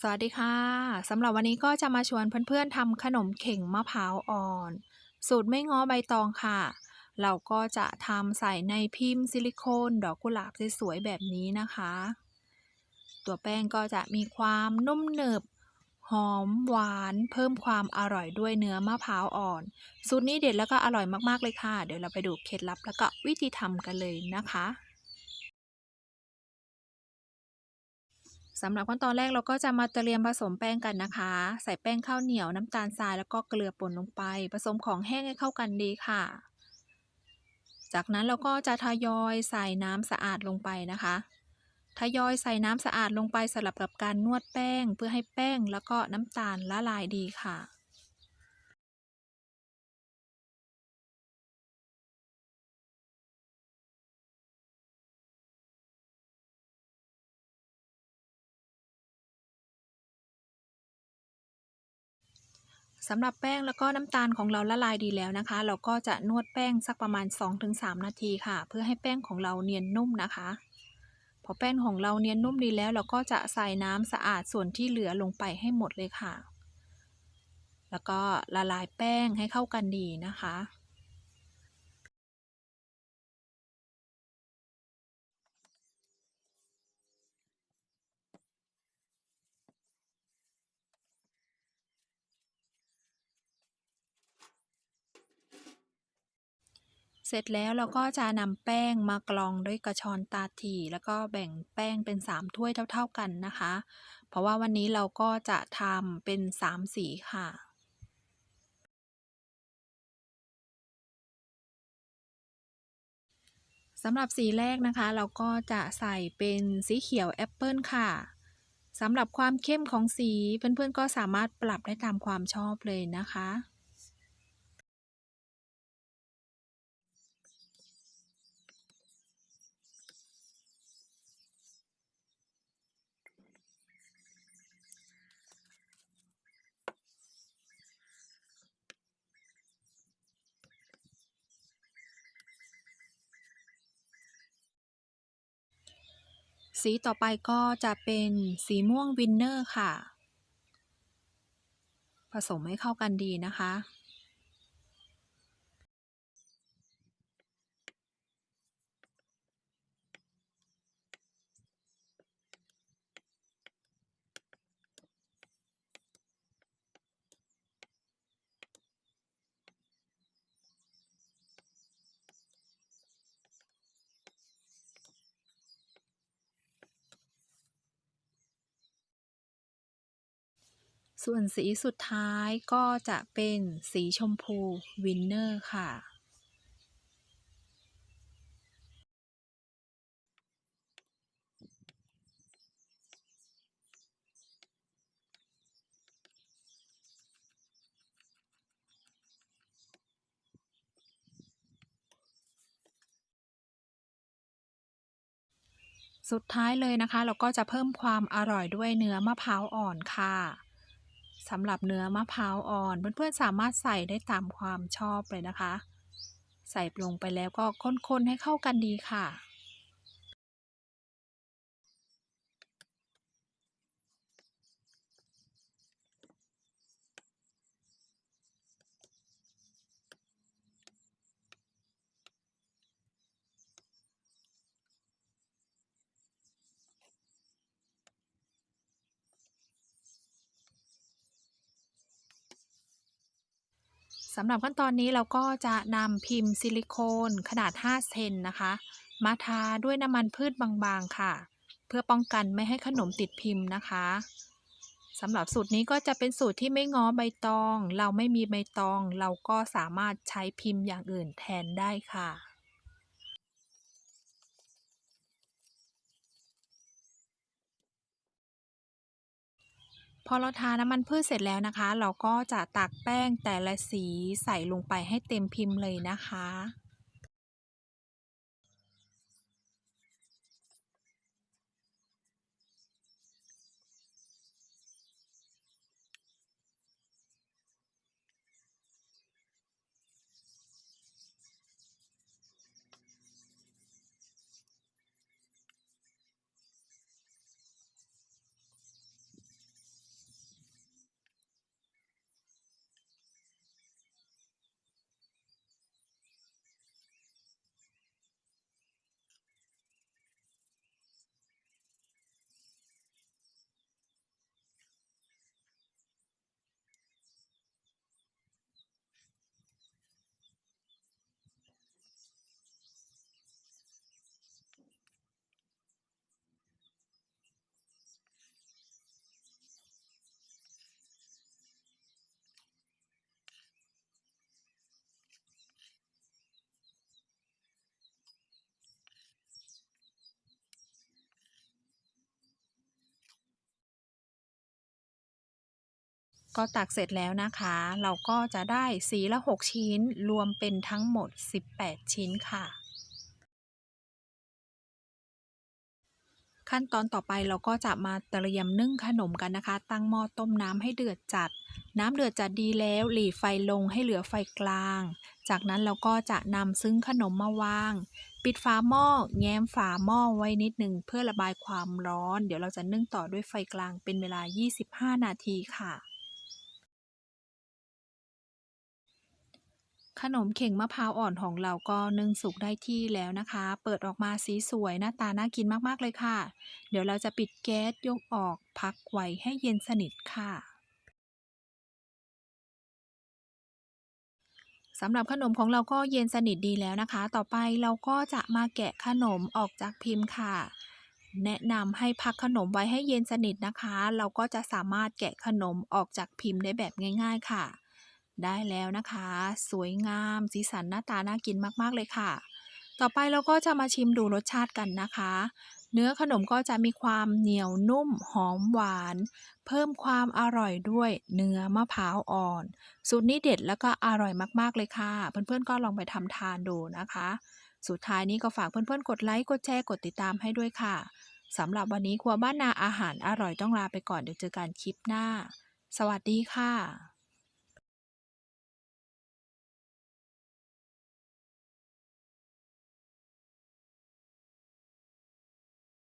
สวัสดีค่ะสำหรับวันนี้ก็จะมาชวนเพื่อนๆทำขนมเข่งมะพร้าวอ่อน สูตรไม่ง้อใบตองค่ะ เราก็จะทำใส่ในพิมพ์ซิลิโคนดอกกุหลาบสวยๆแบบนี้นะคะ ตัวแป้งก็จะมีความนุ่มหนึบ หอมหวาน เพิ่มความอร่อยด้วยเนื้อมะพร้าวอ่อน สูตรนี้เด็ดแล้วก็อร่อยมากๆเลยค่ะ เดี๋ยวเราไปดูเคล็ดลับแล้วก็วิธีทำกันเลยนะคะ สำหรับขั้นตอนแรกเราก็จะมาเตรียมผสมแป้งกันนะคะ ใส่แป้งข้าวเหนียวน้ำตาลทรายแล้วก็เกลือป่นลงไป ผสมของแห้งให้เข้ากันดีค่ะ จากนั้นเราก็จะทยอยใส่น้ำสะอาดลงไปนะคะทยอยใส่น้ำสะอาดลงไปสลับกับการนวดแป้งเพื่อให้แป้งแล้วก็น้ำตาลละลายดีค่ะ สำหรับแป้งแล้วก็น้ำตาลของเราละลายดีแล้วนะคะ เราก็จะนวดแป้งสักประมาณ 2-3 นาทีค่ะ เพื่อให้แป้งของเราเนียนนุ่มนะคะ พอแป้งของเราเนียนนุ่มดีแล้ว เราก็จะใส่น้ำสะอาดส่วนที่เหลือลงไปให้หมดเลยค่ะ แล้วก็ละลายแป้งให้เข้ากันดีนะคะ เสร็จแล้วเราก็จะนำแป้งมากรองด้วยกระชอนตาถี่ แล้วก็แบ่งแป้งเป็น 3 ถ้วยเท่า ๆกันนะคะ เพราะว่าวันนี้เราก็จะทำเป็น 3 สีค่ะสำหรับสีแรกนะคะ เราก็จะใส่เป็นสีเขียวแอปเปิลค่ะสำหรับความเข้มของสีเพื่อนๆก็สามารถปรับได้ตามความชอบเลยนะคะ สีต่อไปก็จะเป็นสีม่วงวินเนอร์ค่ะ ผสมให้เข้ากันดีนะคะ ส่วนสีสุดท้ายก็จะเป็นสีชมพูวินเนอร์ค่ะ สุดท้ายเลยนะคะ เราก็จะเพิ่มความอร่อยด้วยเนื้อมะพร้าวอ่อนค่ะ สำหรับเนื้อมะพร้าวอ่อน เพื่อนๆสามารถใส่ได้ตามความชอบเลยนะคะ ใส่ลงไปแล้วก็คนๆให้เข้ากันดีค่ะ สำหรับขั้นตอนนี้เราก็จะนำพิมพ์ซิลิโคนขนาด 5 เซนนะคะ มาทาด้วยน้ำมันพืชบางๆค่ะ เพื่อป้องกันไม่ให้ขนมติดพิมพ์นะคะสำหรับสูตรนี้ก็จะเป็นสูตรที่ไม่ง้อใบตอง เราไม่มีใบตอง เราก็สามารถใช้พิมพ์อย่างอื่นแทนได้ค่ะ พอเราทาน้ำมันพืชเสร็จแล้วนะคะ เราก็จะตักแป้งแต่ละสีใส่ลงไปให้เต็มพิมพ์เลยนะคะ ก็ตักเสร็จแล้วนะคะ เราก็จะได้สีละ 6 ชิ้น รวมเป็นทั้งหมด 18 ชิ้นค่ะ ขั้นตอนต่อไปเราก็จะมาเตรียมนึ่งขนมกันนะคะ ตั้งหม้อต้มน้ำให้เดือดจัด น้ำเดือดจัดดีแล้ว หลีไฟลงให้เหลือไฟกลาง จากนั้นเราก็จะนำซึ้งขนมมาวาง ปิดฝาหม้อ แง้มฝาหม้อไว้นิดหนึ่งเพื่อระบายความร้อน เดี๋ยวเราจะนึ่งต่อด้วยไฟกลางเป็นเวลา 25 นาทีค่ะ ขนมเข่งมะพร้าวอ่อนของเราก็นึ่งสุกได้ที่แล้วนะคะ เปิดออกมาสีสวยหน้าตาน่ากินมากๆเลยค่ะ เดี๋ยวเราจะปิดแก๊สยกออกพักไว้ให้เย็นสนิทค่ะสำหรับขนมของเราก็เย็นสนิทดีแล้วนะคะ ต่อไปเราก็จะมาแกะขนมออกจากพิมพ์ค่ะ แนะนำให้พักขนมไว้ให้เย็นสนิทนะคะ เราก็จะสามารถแกะขนมออกจากพิมพ์ได้แบบง่าย ๆ ค่ะ ได้แล้วนะคะ สวยงาม สีสันหน้าตาน่ากินมาก ๆ เลยค่ะ ต่อไปเราก็จะมาชิมดูรสชาติกันนะคะ เนื้อขนมก็จะมีความเหนียวนุ่ม หอมหวาน เพิ่มความอร่อยด้วยเนื้อมะพร้าวอ่อน สูตรนี้เด็ดแล้วก็อร่อยมาก ๆ เลยค่ะ เพื่อน ๆ ก็ลองไปทำทานดูนะคะ สุดท้ายนี้ก็ฝากเพื่อน ๆ กดไลค์ กดแชร์ กดติดตามให้ด้วยค่ะสำหรับวันนี้ครัวบ้านนาอาหารอร่อยต้องลาไปก่อนเดี๋ยวเจอกันคลิปหน้า สวัสดีค่ะ